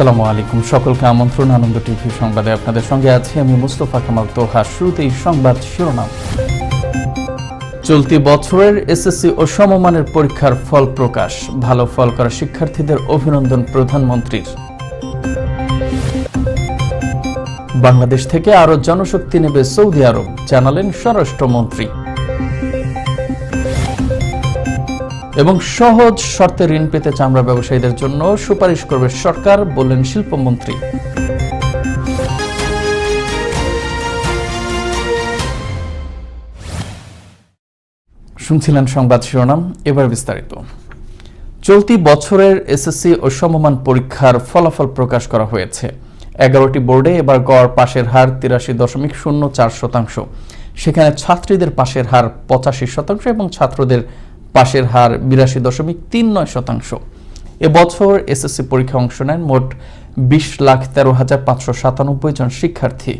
আসসালামু আলাইকুম। সকলকে আমন্ত্রণ, আনন্দ টিভি সংবাদে আপনাদের সঙ্গে আছি আমি মুস্তফা কামাল তোহা। শুরুতেই সংবাদ শিরোনাম। চলতি বছরের এসএসসি ও সমমানের পরীক্ষার ফল প্রকাশ। ভালো ফল করা শিক্ষার্থীদের অভিনন্দন প্রধানমন্ত্রীর। বাংলাদেশ থেকে আরও জনশক্তি নেবে সৌদি আরব, জানালেন স্বরাষ্ট্রমন্ত্রী। এবং সহজ শর্তে ঋণ পেতে চামড়া ব্যবসায়ীদের জন্য সুপারিশ করবে সরকার, বললেন শিল্পমন্ত্রী। শুনছিলেন সংবাদ শিরোনাম, এবার বিস্তারিত। চলতি বছরের এসএসসি ও সমমান পরীক্ষার ফলাফল প্রকাশ করা হয়েছে। এগারোটি বোর্ডে এবার গড় পাশের হার তিরাশি দশমিক শূন্য চার শতাংশ। সেখানে ছাত্রীদের পাশের হার পঁচাশি শতাংশ এবং ছাত্রদের পাশের হার বিরাশি দশমিক তিন নয় শতাংশ। এবছর এসএসসি পরীক্ষা অংশ নেন মোট বিশ লাখ তেরো হাজার পাঁচশো সাতানব্বই জন শিক্ষার্থী।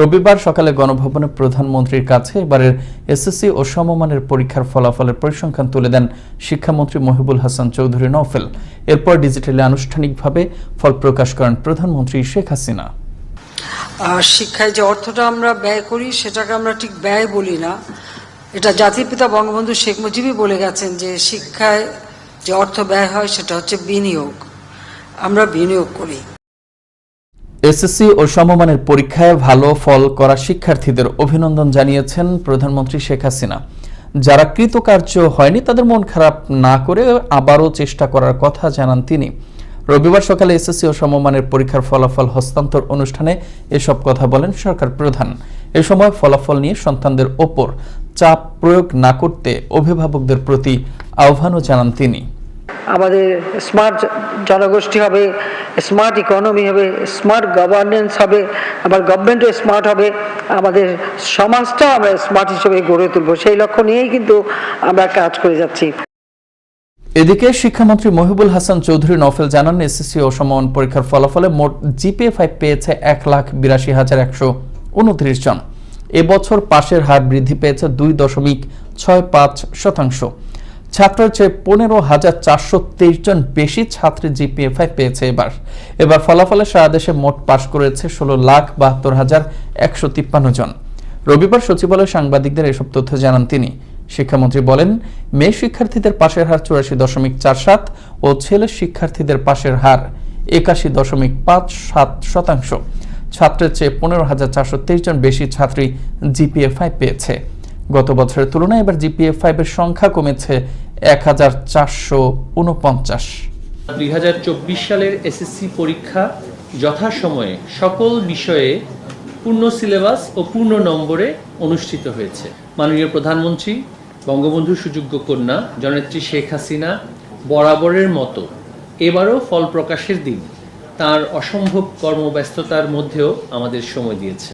রবিবার সকালে গণভবনে প্রধানমন্ত্রীর কাছে এবারের এসএসসি ও সমমানের পরীক্ষার ফলাফলের পরিসংখ্যান তুলে দেন শিক্ষামন্ত্রী মহিবুল হাসান চৌধুরী নওফেল। এরপর ডিজিটালি আনুষ্ঠানিকভাবে ফল প্রকাশ করেন প্রধানমন্ত্রী শেখ হাসিনা। শিক্ষায় যে অর্থটা আমরা ব্যয় করি, সেটাকে আমরা ঠিক ব্যয় বলি না। এটা জাতির পিতা বঙ্গবন্ধু শেখ মুজিবই বলে গেছেন যে শিক্ষায় যে অর্থ ব্যয় হয়, সেটা হচ্ছে বিনিয়োগ। আমরা বিনিয়োগ করি। এসএসসি ও সমমানের পরীক্ষায় ভালো ফল করা শিক্ষার্থীদের অভিনন্দন জানিয়েছেন প্রধানমন্ত্রী শেখ হাসিনা। যারা কৃতকার্য হয়নি, তাদের মন খারাপ না করে আবারও চেষ্টা করার কথা জানান তিনি। রবিবার সকালে এসএসসি ও সমমানের পরীক্ষার ফলাফল হস্তান্তর অনুষ্ঠানে এসব কথা বলেন সরকার প্রধান। এ সময় ফলাফল নিয়ে সন্তানদের ওপর চাপ প্রয়োগ না করতে অভিভাবকদের প্রতি আহ্বানও জানান তিনি। আমাদের স্মার্ট জনগোষ্ঠী হবে, স্মার্ট ইকোনমি হবে, স্মার্ট গভর্নেন্স হবে, আবার গভর্নমেন্টও স্মার্ট হবে, আমাদের সমাজটা আমরা স্মার্ট হিসেবে গড়ে তুলব। সেই লক্ষ্য নিয়েই কিন্তু আমরা কাজ করে যাচ্ছি। এদিকে শিক্ষামন্ত্রী মহিবুল হাসান চৌধুরী নফেল জানান, এসএসসি ও সমমান পরীক্ষার ফলাফলে মোট জিপিএ ফাইভ পেয়েছে এক লাখ বিরাশি হাজার একশো উনত্রিশ জন। এবছর পাশের হার বৃদ্ধি পেয়েছে দুই দশমিক ছয় পাঁচ শতাংশ। ছাত্রের চেয়ে পনেরো হাজার চারশো তেইশ জন বেশি ছাত্রী জিপিএ ফাইভ পেয়েছে এবার। এবার ফলাফলে সারা দেশে মোট পাশ করেছে ষোলো লাখ বাহাত্তর হাজার একশো তিপ্পান্ন জন। রবিবার সচিবালয়ে সাংবাদিকদের এসব তথ্য জানান তিনি। শিক্ষামন্ত্রী বলেন, মেয়ে শিক্ষার্থীদের পাশের হার চুরাশি দশমিক চার সাত ও ছেলে শিক্ষার্থীদের পাশের হার একাশি দশমিক পাঁচ সাত শতাংশ। ছাত্রের চেয়ে পনেরো হাজার চারশো তেইশ জন বেশি ছাত্রী জিপিএ ফাইভ পেয়েছে। গত বছরের তুলনায় এবার জিপিএ ফাইভের সংখ্যা কমেছে এক হাজার চারশো উনপঞ্চাশ। দুই হাজার চব্বিশ সালের এসএসসি পরীক্ষা যথাসময়ে সকল বিষয়ে পূর্ণ সিলেবাস ও পূর্ণ নম্বরে অনুষ্ঠিত হয়েছে। মাননীয় প্রধানমন্ত্রী বঙ্গবন্ধু সুযোগ্য কন্যা, জননেত্রী শেখ হাসিনা, বরাবরের মতো। এবারও ফল প্রকাশের দিন। তার অসম্ভব কর্মব্যস্ততার মধ্যেও আমাদের সময় দিয়েছে।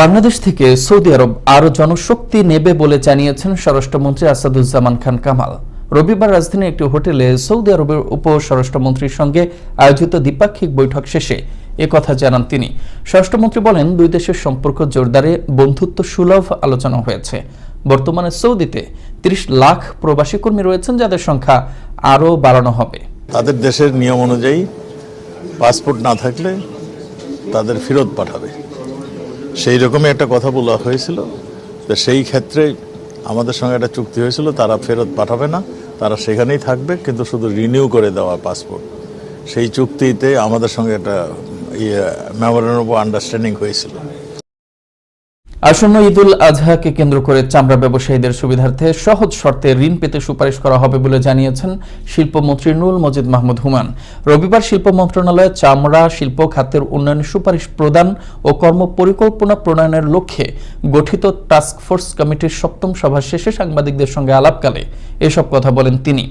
বাংলাদেশ থেকে সৌদি আরব আরও জনশক্তি নেবে বলে জানিয়েছেন স্বরাষ্ট্রমন্ত্রী আসাদুজ্জামান খান কামাল। রবিবার রাজধানীর একটি হোটেলে সৌদি আরবের উপ স্বরাষ্ট্রমন্ত্রীর সঙ্গে আয়োজিত দ্বিপাক্ষিক বৈঠক শেষে কথা জানান তিনি। স্বরাষ্ট্রমন্ত্রী বলেন, দুই দেশের সম্পর্ক জোরদারে, বন্ধুত্ব সুলভ আলোচনা হয়েছে। বর্তমানে সৌদিতে ৩০ লাখ প্রবাসী কর্মী রয়েছেন, যাদের সংখ্যা আরও বাড়ানো হবে। তাদের দেশের নিয়ম অনুযায়ী পাসপোর্ট না থাকলে তাদের ফেরত পাঠাবে। সেই রকমই একটা কথা বলা হয়েছিল তো সেই ক্ষেত্রে আমাদের সঙ্গে একটা চুক্তি হয়েছিল, তারা ফেরত পাঠাবে না, তারা সেখানেই থাকবে, কিন্তু শুধু রিনিউ করে দেওয়া পাসপোর্ট। সেই চুক্তিতে আমাদের সঙ্গে একটা ইয়ে মেমোরেন্ডাম অফ আন্ডারস্ট্যান্ডিং হয়েছিল। আসন্ন ঈদুল আজহাকে কেন্দ্র করে চামড়া ব্যবসায়ীদের সুবিধার্থে সহজ শর্তে ঋণ পেতে সুপারিশ করা হবে বলে জানিয়েছেন শিল্পমন্ত্রী নুরুল মজিদ মাহমুদ হুমান রবিবার শিল্প মন্ত্রণালয়ে চামড়া শিল্প খাতের উন্নয়নে সুপারিশ প্রদান ও কর্ম পরিকল্পনা প্রণয়নের লক্ষ্যে গঠিত টাস্ক ফোর্স কমিটির সপ্তম সভা শেষে সাংবাদিকদের সঙ্গে আলাপকালে এসব কথা বলেন তিনি।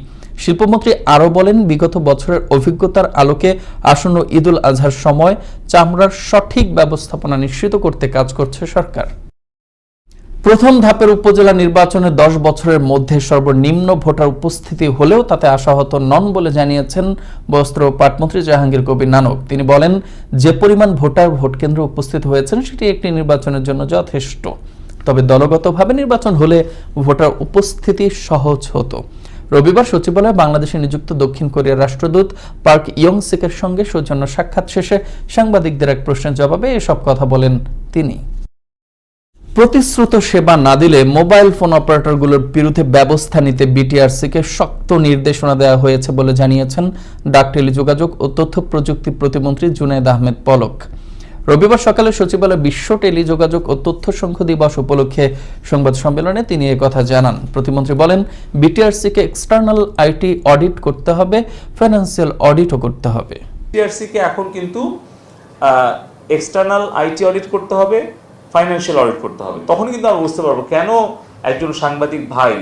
শিল্পমন্ত্রী আরও বলেন, বিগত বছরের অভিজ্ঞতার আলোকে আসন্ন ঈদুল আজহার সময় চামড়ার সঠিক ব্যবস্থাপনা নিশ্চিত করতে কাজ করছে সরকার। প্রথম ধাপের উপজেলা নির্বাচনে দশ বছরের মধ্যে সর্বনিম্ন ভোটার উপস্থিতি হলেও তাতে আশাহত নন বলে জানিয়েছেন বস্ত্র পাটমন্ত্রী জাহাঙ্গীর কবির নানক। তিনি বলেন, যে পরিমাণ ভোটার ভোট কেন্দ্রে উপস্থিত হয়েছেন সেটি একটি নির্বাচনের জন্য যথেষ্ট। তবে দলগতভাবে নির্বাচন হলে ভোটার উপস্থিতি সহজ হতো। রবিবার সচিবালয়ে বাংলাদেশে নিযুক্ত দক্ষিণ কোরিয়ার রাষ্ট্রদূত পার্ক ইয়ং সিকের সঙ্গে সৌজন্য সাক্ষাৎ শেষে সাংবাদিকদের এক প্রশ্নের জবাবে এসব কথা বলেন তিনি। প্রতিশ্রুত সেবা না দিলে মোবাইল ফোন অপারেটরগুলোর বিরুদ্ধে ব্যবস্থা নিতে বিটিআরসিকে শক্ত নির্দেশনা দেওয়া হয়েছে বলে জানিয়েছেন ডাক টেলিযোগাযোগ ও তথ্য প্রযুক্তি প্রতিমন্ত্রী জুনায়েদ আহমেদ পলক। রবিবার সকালে সচিবালয় বিশ্ব টেলিযোগাযোগ ও তথ্য সংঘ দিবস উপলক্ষে সংবাদ সম্মেলনে তিনি কথা জানান। প্রতিমন্ত্রী বলেন, বিটিআরসিকে এক্সটার্নাল আইটি অডিট করতে হবে ফাইন্যান্সিয়াল অডিটও করতে হবে। টিআরসিকে এখন কিন্তু এক্সটার্নাল আইটি অডিট করতে হবে ফাইন্যান্সিয়াল অডিট করতে হবে। তখন কিন্তু আমরা বুঝতে পারব কেন একজন সাংবাদিক ভাই,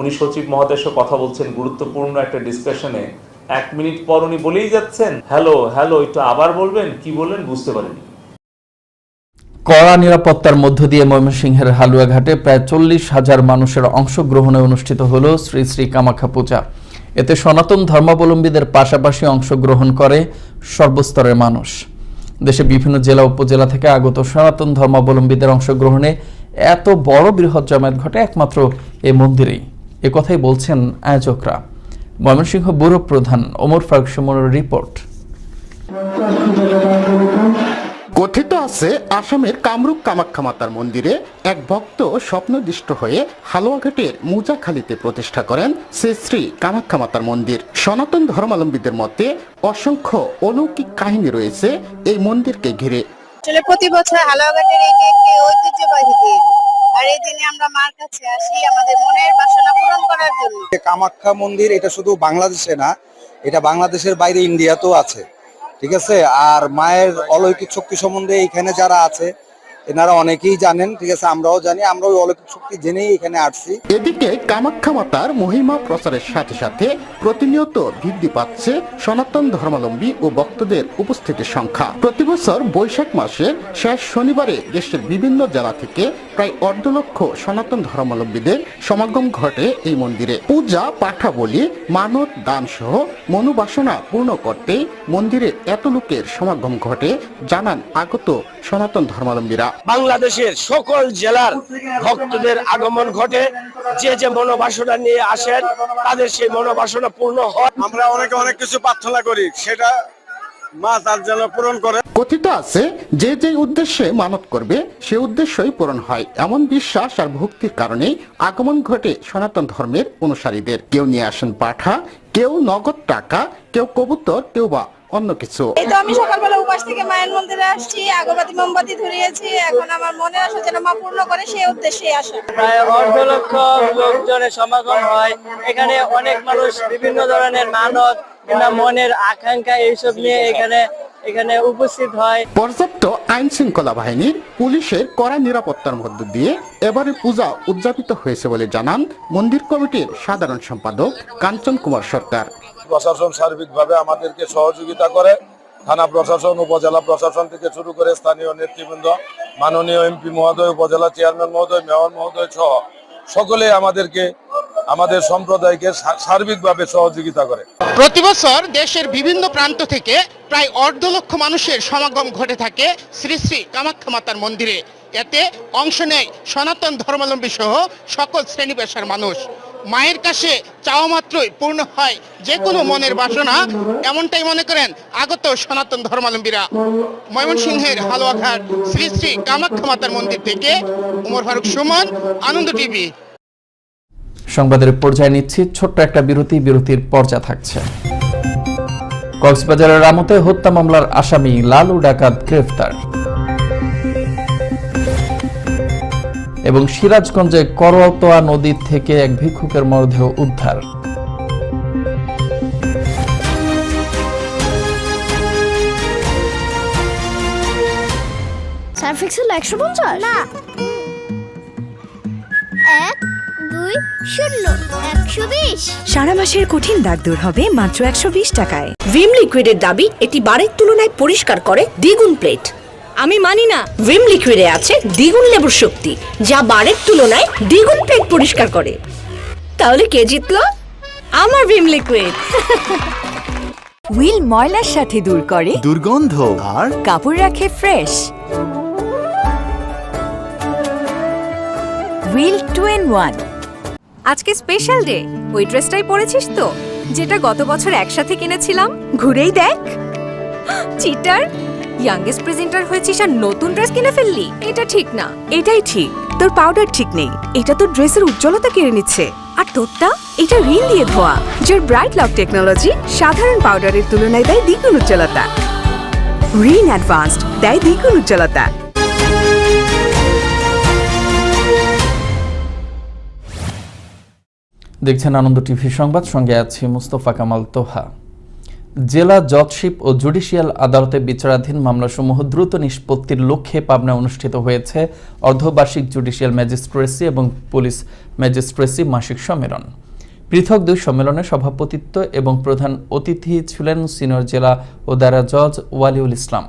উনি সচিব সাথে কথা বলছেন, গুরুত্বপূর্ণ একটা ডিসকাশনে এক মিনিট পর উনি বলেই যাচ্ছেন হ্যালো হ্যালো একটু আবার বলবেন? কি বললেন? বুঝতে পারিনি। কড়া নিরাপত্তার মধ্য দিয়ে ময়মনসিংহের হালুয়াঘাটে প্রায় চল্লিশ হাজার মানুষের অংশগ্রহণে অনুষ্ঠিত হল শ্রী শ্রী কামাখ্যা পূজা। এতে সনাতন ধর্মাবলম্বীদের পাশাপাশি অংশগ্রহণ করে সর্বস্তরের মানুষ। দেশে বিভিন্ন জেলা, উপজেলা থেকে আগত সনাতন ধর্মাবলম্বীদের অংশগ্রহণে এত বড় বৃহৎ জমায়েত ঘটে একমাত্র এই মন্দিরেই। একথাই বলছেন আয়োজকরা। ময়মনসিংহ ব্যুরো প্রধান ওমর ফারুক সুমনের রিপোর্ট। কথিত আছে আসামের কামরূপ কামাখ্যা মাতার মন্দিরে এক ভক্ত স্বপ্নদৃষ্ট হয়ে হালুয়াঘাটের মুজাখালীতে প্রতিষ্ঠা করেন শ্রী শ্রী কামাখ্যা মাতার মন্দির। সনাতন ধর্মাবলম্বীদের মতে অসংখ্য অলৌকিক কাহিনী রয়েছে এই মন্দিরকে ঘিরে। আসলে প্রতি বছর হালুয়াঘাটের এটি একটি ঐতিহ্যবাহী দিন আর এই দিনে আমরা মার কাছে আসি আমাদের মনের বাসনা পূরণ করার জন্য। কামাখ্যা মন্দির এটা শুধু বাংলাদেশে না এটা বাংলাদেশের বাইরে ইন্ডিয়াতেও আছে। ঠিক আছে? আর মায়ের অলৌকিক শক্তি সম্বন্ধে এখানে যারা আছে, এনারা অনেকেই জানেন, ঠিক আছে? আমরাও জানি, আমরা ওই অলৌকিক শক্তি জেনেই এখানে আসছি। এদিকে কামাখ্যা মাতার মহিমা প্রচারের সাথে সাথে প্রতিনিয়ত বৃদ্ধি পাচ্ছে সনাতন ধর্মাবলম্বী ও ভক্তদের উপস্থিতির সংখ্যা। প্রতি বছর বৈশাখ মাসের শেষ শনিবারে দেশের বিভিন্ন জেলা থেকে প্রায় অর্ধ লক্ষ সনাতন ধর্মাবলম্বীদের সমাগম ঘটে এই মন্দিরে। পূজা পাঠা বলি মানত দান সহ মনোবাসনা পূর্ণ করতে মন্দিরে এত লোকের সমাগম ঘটে জানান আগত সনাতন ধর্মাবলম্বীরা। বাংলাদেশের সকল জেলার ভক্তদের আগমন ঘটে। যে যে মনোবাসনা নিয়ে আসেন তাদের সেই মনোবাসনা পূর্ণ হয়। আমরা অনেকে অনেক কিছু প্রার্থনা করি। সেটা যেন পূরণ করে। কথিত আছে, যে যে উদ্দেশ্যে মানত করবে, সে উদ্দেশ্যই পূরণ হয়। এমন বিশ্বাস আর ভক্তির কারণে আগমন ঘটে সনাতন ধর্মের অনুসারীদের। কেউ নিয়ে আসেন পাঠা, কেউ নগদ টাকা, কেউ কবুতর, কেউ বা অন্য কিছু। এই তো আমি সকালবেলা উপাস থেকে মায়ের মন্দিরে আসছি আগরবাতি মোমবাতি ধরিয়েছি এখন আমার মনের আশা যেন মা পূর্ণ করে সেই উদ্দেশ্যে আসা। প্রায় অর্ধ লক্ষ লোকজনের সমাগম হয়। এখানে অনেক মানুষ বিভিন্ন ধরনের মানত কিংবা মনের আকাঙ্ক্ষা এইসব নিয়ে এখানে এখানে উপস্থিত হয়। পর্যাপ্ত আইন শৃঙ্খলা বাহিনীর পুলিশের কড়া নিরাপত্তার মধ্য দিয়ে এবারে পূজা উদযাপিত হয়েছে বলে জানান মন্দির কমিটির সাধারণ সম্পাদক কাঞ্চন কুমার সরকার প্রশাসন সার্বিকভাবে আমাদেরকে সহযোগিতা করে, থানা প্রশাসন, উপজেলা প্রশাসন থেকে শুরু করে স্থানীয় নেতৃবৃন্দ, মাননীয় এমপি মহোদয়, উপজেলা চেয়ারম্যান মহোদয়, মেয়র মহোদয় সহ সকলে আমাদেরকে, আমাদের সম্প্রদায়কে সার্বিকভাবে সহযোগিতা করে। প্রতি বছর দেশের বিভিন্ন প্রান্ত থেকে প্রায় অর্ধ লক্ষ মানুষের সমাগম ঘটে থাকে শ্রী শ্রী কামাখ্যা মাতার মন্দিরে। এতে অংশ নেয় সনাতন ধর্মাবলম্বী সহ সকল শ্রেণি পেশার মানুষ। মায়ের কাছে চাওয়া মাত্রই পূর্ণ হয়। যে কোনো মনের বাসনা, এমনটাই মনে করেন আগত সনাতন ধর্মাবলম্বীরা ময়মনসিংহের হালুয়াঘাট শ্রী শ্রী কামাখ্যা মাতার মন্দির থেকে উমর ফারুক সুমন, আনন্দ টিভি। সংবাদের পর্যায়ে নিচ্ছি ছোট্ট একটা বিরতি, বিরতির পর্যা থাকছে। কক্সবাজারের রামতে হত্যা মামলার আসামি লালু ডাকাত গ্রেফতার। এবং সিরাজগঞ্জে করতোয়া নদী থেকে এক ভিক্ষুকের মরদেহ উদ্ধার। একশো পঞ্চাশ? না। এক দুই শূন্য একশো বিশ। সারা মাসের কঠিন দাগ দূর হবে মাত্র একশো বিশ টাকায়। ভিম লিকুইডের দাবি এটি বারের তুলনায় পরিষ্কার করে দ্বিগুণ প্লেট। আমি মানি না। ভিম লিকুইডে আছে দ্বিগুণ লেবুর শক্তি যা বারের তুলনায় দ্বিগুণ প্লেট পরিষ্কার করে। তাহলে কে জিতলো? আমার ভিম লিকুইড। হুইল ময়লার সাথে দূর করে। দুর্গন্ধ। আর? কাপড় রাখে fresh. Wheel two in one. আজকে স্পেশাল ডে। ওই ড্রেসটাই পরেছিস তো যেটা গত বছর একসাথে কিনেছিলাম। ঘুরেই দেখ। চিটার ইয়াংগেস্ট প্রেজেন্টার হয়েছিস আর নতুন ড্রেস কিনে ফেললি। এটা ঠিক না। এটাই ঠিক। তোর পাউডার ঠিক নেই। এটা তোর ড্রেসের উজ্জ্বলতা কেড়ে নিচ্ছে। আর তোরটা এটা রিন দিয়ে ধোয়া। যার ব্রাইট লক টেকনোলজি সাধারণ পাউডারের তুলনায় দেয় দ্বিগুণ উজ্জ্বলতা। রিন অ্যাডভান্সড দেয় দ্বিগুণ উজ্জ্বলতা। দেখছেন আনন্দ টিভি সংবাদ সঙ্গে আছি মুস্তফা কামাল তোহা। জেলা জজশিপ ও জুডিশিয়াল আদালতে বিচারাধীন মামলাসমূহ দ্রুত নিষ্পত্তির লক্ষ্যে পাবনা অনুষ্ঠিত হয়েছে অর্ধবার্ষিক জুডিশিয়াল ম্যাজিস্ট্রেসি এবং পুলিশ ম্যাজিস্ট্রেসি মাসিক সম্মেলন। পৃথক দুই সম্মেলনে সভাপতিত্ব এবং প্রধান অতিথি ছিলেন সিনিয়র জেলা ও দায়রা জজ ওয়ালিউল ইসলাম।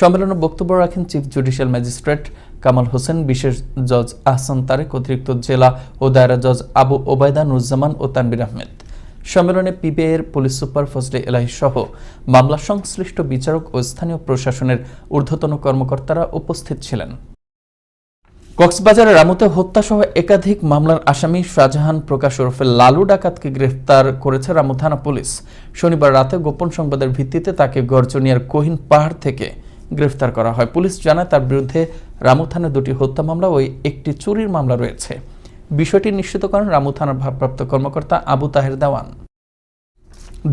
সম্মেলনে বক্তব্য রাখেন chief judicial magistrate Kamal Hossain, বিশেষ জজ আহসান তারেক, অতিরিক্ত জেলা ও দায়রা জজ আবু ওবায়দা নুরজামান ও তানবির আহমেদ। সম্মেলনে পিবিআইয়ের পুলিশ সুপার ফজলে এলাহি সহ মামলা সংশ্লিষ্ট বিচারক ও স্থানীয় প্রশাসনের ঊর্ধ্বতন কর্মকর্তারা উপস্থিত ছিলেন। কক্সবাজারের রামুতে হত্যাসহ একাধিক মামলার আসামি শাহজাহান প্রকাশ ওরফে লালু ডাকাতকে গ্রেফতার করেছে রামু থানা পুলিশ। শনিবার রাতে গোপন সংবাদের ভিত্তিতে তাকে গর্জনিয়ার কোহিন পাহাড় থেকে গ্রেফতার করা হয়। পুলিশ জানায়, তার বিরুদ্ধে রামু থানায় দুটি হত্যা মামলা ও একটি চুরির মামলা রয়েছে। বিষয়টি নিশ্চিত করেন রামু থানার ভারপ্রাপ্ত কর্মকর্তা আবু তাহের দেওয়ান।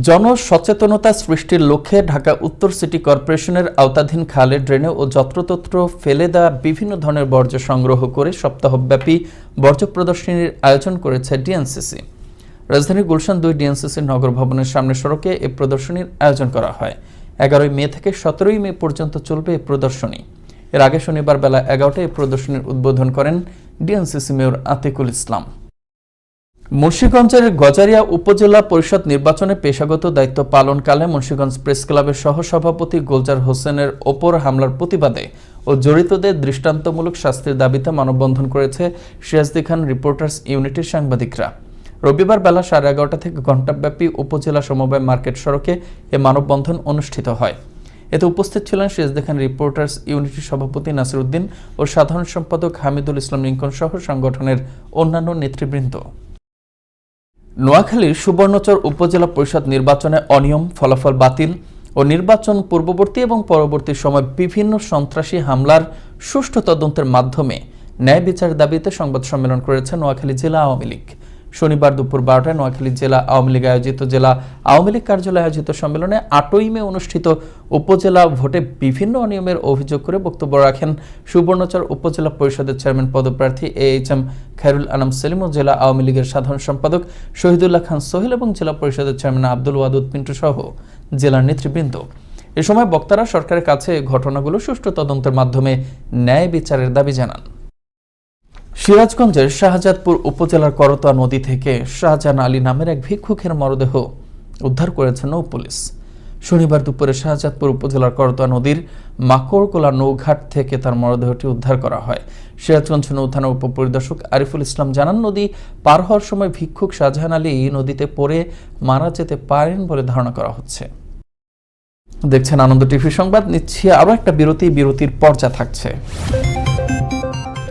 জনসচেতনতা সৃষ্টির লক্ষ্যে ঢাকা উত্তর সিটি কর্পোরেশনের আওতাধীন খালে ড্রেনে ও যত্রতত্র ফেলে দেওয়া বিভিন্ন ধরনের বর্জ্য সংগ্রহ করে সপ্তাহব্যাপী বর্জ্য প্রদর্শনীর আয়োজন করেছে ডিএনসিসি। রাজধানীর গুলশান দুই ডিএনসিসির নগর ভবনের সামনে সড়কে এ প্রদর্শনীর আয়োজন করা হয়। এগারোই মে থেকে সতেরোই মে পর্যন্ত চলবে এই প্রদর্শনী। এর আগে শনিবার বেলা এগারোটায় এই প্রদর্শনীর উদ্বোধন করেন ডিএনসিসি মেয়র আতিকুল ইসলাম। মুন্সীগঞ্জের গজারিয়া উপজেলা পরিষদ নির্বাচনে পেশাগত দায়িত্ব পালনকালে মুন্সীগঞ্জ প্রেস ক্লাবের সহসভাপতি গোলজার হোসেনের ওপর হামলার প্রতিবাদে ও জড়িতদের দৃষ্টান্তমূলক শাস্তির দাবিতে মানববন্ধন করেছে সিরাজদি খান রিপোর্টার্স ইউনিটির সাংবাদিকরা। রবিবার বেলা সাড়ে এগারোটা থেকে ঘণ্টাব্যাপী উপজেলা সমবায় মার্কেট সড়কে এ মানববন্ধন অনুষ্ঠিত হয়। এতে উপস্থিত ছিলেন সিরাজদি খান রিপোর্টার্স ইউনিটির সভাপতি নাসিরুদ্দিন ও সাধারণ সম্পাদক হামিদুল ইসলাম লিঙ্কন সহ সংগঠনের অন্যান্য নেতৃবৃন্দ। নোয়াখালীর সুবর্ণচর উপজেলা পরিষদ নির্বাচনে অনিয়ম, ফলাফল বাতিল ও নির্বাচন পূর্ববর্তী এবং পরবর্তী সময় বিভিন্ন সন্ত্রাসী হামলার সুষ্ঠু তদন্তের মাধ্যমে ন্যায় বিচারের দাবিতে সংবাদ সম্মেলন করেছে নোয়াখালী জেলা আওয়ামী লীগ। শনিবার দুপুর বারোটায় নোয়াখালী জেলা আওয়ামী লীগ আয়োজিত জেলা আওয়ামী লীগ কার্যালয়ে আয়োজিত সম্মেলনে আটই মে অনুষ্ঠিত উপজেলা ভোটে বিভিন্ন অনিয়মের অভিযোগ করে বক্তব্য রাখেন সুবর্ণচর উপজেলা পরিষদের চেয়ারম্যান পদপ্রার্থী A H M Khairul Anam Selim ও জেলা আওয়ামী লীগের সাধারণ সম্পাদক শহীদুল্লাহ খান সোহেল এবং জেলা পরিষদের চেয়ারম্যান আব্দুল ওয়াদুদ পিন্টু সহ জেলার নেতৃবৃন্দ। এ সময় বক্তারা সরকারের কাছে ঘটনাগুলো সুষ্ঠু তদন্তের মাধ্যমে ন্যায় বিচারের দাবি জানান। সিরাজগঞ্জের শাহজাদপুর উপজেলার করতোয়া নদী থেকে শাহজাহান আলী নামের এক ভিক্ষুকের মরদেহ উদ্ধার করেছে নৌ পুলিশ। শনিবার দুপুরে শাহজাদপুর উপজেলার করতোয়া নদীর মাকড়কোলা নৌঘাট থেকে তার মরদেহটি উদ্ধার করা হয়। সিরাজগঞ্জ নৌথানার উপপরিদর্শক আরিফুল ইসলাম জানান, নদী পার হওয়ার সময় ভিক্ষুক শাহজাহান আলী এই নদীতে পড়ে মারা যেতে পারেন বলে ধারণা করা হচ্ছে। দেখছেন আনন্দ টিভি সংবাদ, নিচ্ছি আরও একটা বিরতি, বিরতির পর্যা থাকছে।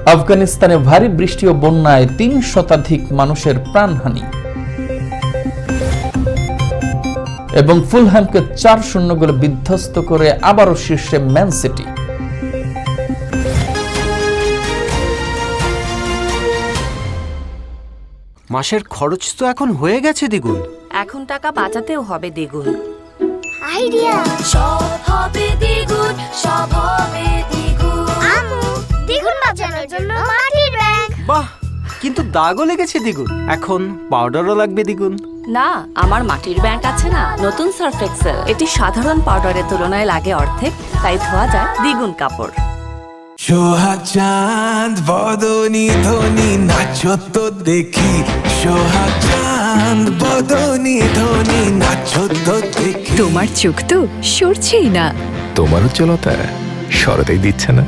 আফগানিস্তানে ভারী বৃষ্টি ও বন্যায় তিন শতাধিক মানুষের প্রাণহানি। এবং ফুলহ্যামকে চার শূন্য গোলে বিধ্বস্ত করে আবারও শীর্ষে ম্যান সিটি। মাসের খরচ তো এখন হয়ে গেছে দ্বিগুণ। এখন টাকা বাঁচাতেও হবে দ্বিগুণ। আইডিয়া। সব হবে দ্বিগুণ সব হবে বাঁচানোর জন্য মাটির ব্যাংক বাহ কিন্তু দাগও লেগেছে দ্বিগুণ। এখন পাউডারও লাগবে দ্বিগুণ। না আমার মাটির ব্যাংক আছে না নতুন সার্ফ এক্সেল এটি সাধারণ পাউডারের তুলনায় লাগে অর্ধেক তাই ধোয়া যায় দ্বিগুণ কাপড়। সোহাগ চাঁদ বদনি ধ্বনি নাচো তো দেখি। সোহাগ চাঁদ বদনি ধ্বনি নাচো তো দেখি। তোমার চোখ তো সরছেই না। তোমার উজ্জ্বলতা সরতেই দিচ্ছে না।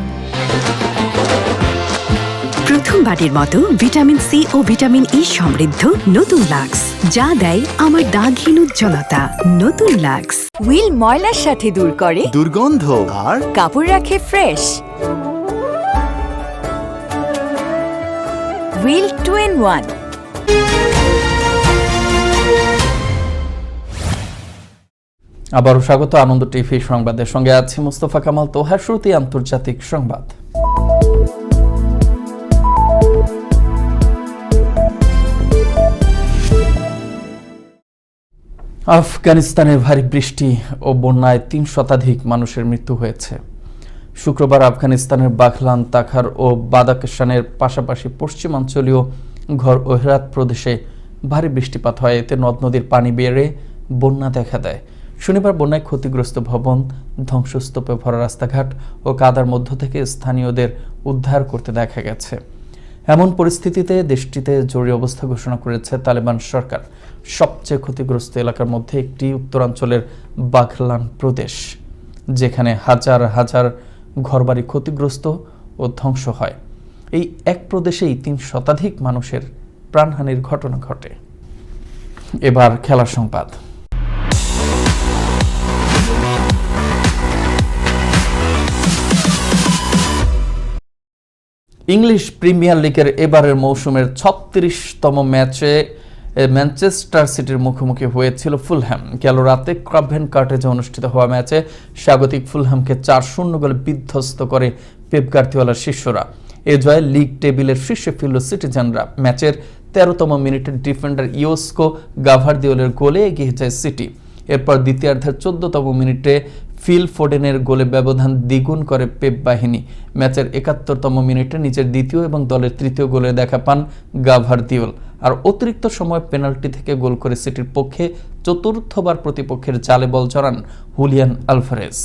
প্রথমবারের মতো ভিটামিন সি ও ভিটামিন ই সমৃদ্ধ নতুন লাক্স যা দেয় আমার দাগহীন উজ্জ্বলতা। নতুন লাক্স। হুইল ময়লার সাথে দূর করে। দুর্গন্ধ। আর? কাপড় রাখে fresh. Wheel two in one. আবারও স্বাগত আনন্দ টিভি সংবাদের সঙ্গে আছি মুস্তফা কামাল তোহা শ্রুতি আন্তর্জাতিক সংবাদ। আফগানিস্তানের ভারী বৃষ্টি ও বন্যায় তিন শতাধিক মানুষের মৃত্যু হয়েছে। শুক্রবার আফগানিস্তানের বাখলান তাখার ও বাদাকস্তানের পাশাপাশি পশ্চিমাঞ্চলীয় ঘর ও হেরাত প্রদেশে ভারী বৃষ্টিপাত হয়। এতে নদ নদীর পানি বেড়ে বন্যা দেখা দেয়। শনিবার বন্যায় ক্ষতিগ্রস্ত ভবন, ধ্বংসস্তূপে ভরা রাস্তাঘাট ও কাদার মধ্য থেকে স্থানীয়দের উদ্ধার করতে দেখা গেছে। এমন পরিস্থিতিতে দেশটিতে জরুরি অবস্থা ঘোষণা করেছে তালেবান সরকার। সবচেয়ে ক্ষতিগ্রস্ত এলাকার মধ্যে একটি উত্তরাঞ্চলের বাঘলান প্রদেশ, যেখানে হাজার হাজার ঘরবাড়ি ক্ষতিগ্রস্ত ও ধ্বংস হয়। এই এক প্রদেশেই তিন শতাধিক মানুষের প্রাণহানির ঘটনা ঘটে। এবার খেলার সংবাদ। ইংলিশ প্রিমিয়ার লিগের এবারের মৌসুমের ছত্রিশতম ম্যাচে ম্যানচেস্টার সিটির মুখোমুখি হয়েছিল ফুলহ্যাম। গেল রাতে ক্রাভেন কার্টেজে অনুষ্ঠিত হওয়া ম্যাচে স্বাগতিক ফুলহ্যামকে চার শূন্য গোলে বিধ্বস্ত করে পেপ গার্দিওলার শিষ্যরা। এ জয়ে লিগ টেবিলের শীর্ষে ফিরল সিটিজেনরা। ম্যাচের তেরোতম মিনিটের ডিফেন্ডার ইয়োস্কো গাভারদিওলের গোলে এগিয়ে যায় সিটি। এরপর দ্বিতীয়ার্ধের চোদ্দতম মিনিটে ফিল ফোডেনের গোলে ব্যবধান দ্বিগুণ করে পেপ বাহিনী। ম্যাচের একাত্তরতম মিনিটে নিজের দ্বিতীয় এবং দলের তৃতীয় গোলে দেখা পান গাভারদিওল। আর অতিরিক্ত সময় পেনাল্টি থেকে গোল করে সিটির পক্ষে চতুর্থবার প্রতিপক্ষের জালে বল চড়ান হুলিয়ান আলভারেজ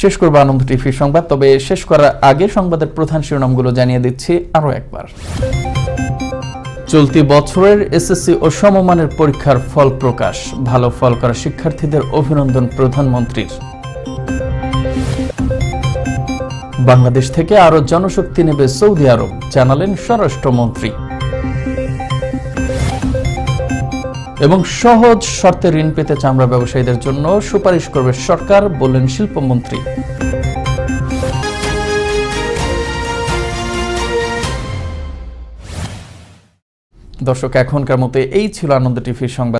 শেষ করব আনন্দ টিভি সংবাদ, তবে শেষ করার আগে সংবাদের প্রধান শিরোনামগুলো জানিয়ে দিচ্ছি আরও একবার। চলতি বছরের এসএসসি ও সমমানের পরীক্ষার ফল প্রকাশ। ভালো ফল করা শিক্ষার্থীদের অভিনন্দন প্রধানমন্ত্রীর। বাংলাদেশ থেকে আরও জনশক্তি নেবে সৌদি আরব, জানালেন স্বরাষ্ট্রমন্ত্রী। এবং সহজ শর্তে ঋণ পেতে চামড়া ব্যবসায়ীদের জন্য সুপারিশ করবে সরকার, বললেন শিল্পমন্ত্রী। দর্শক এখনকার মতো এই ছিল আনন্দ টিভির সংবাদ।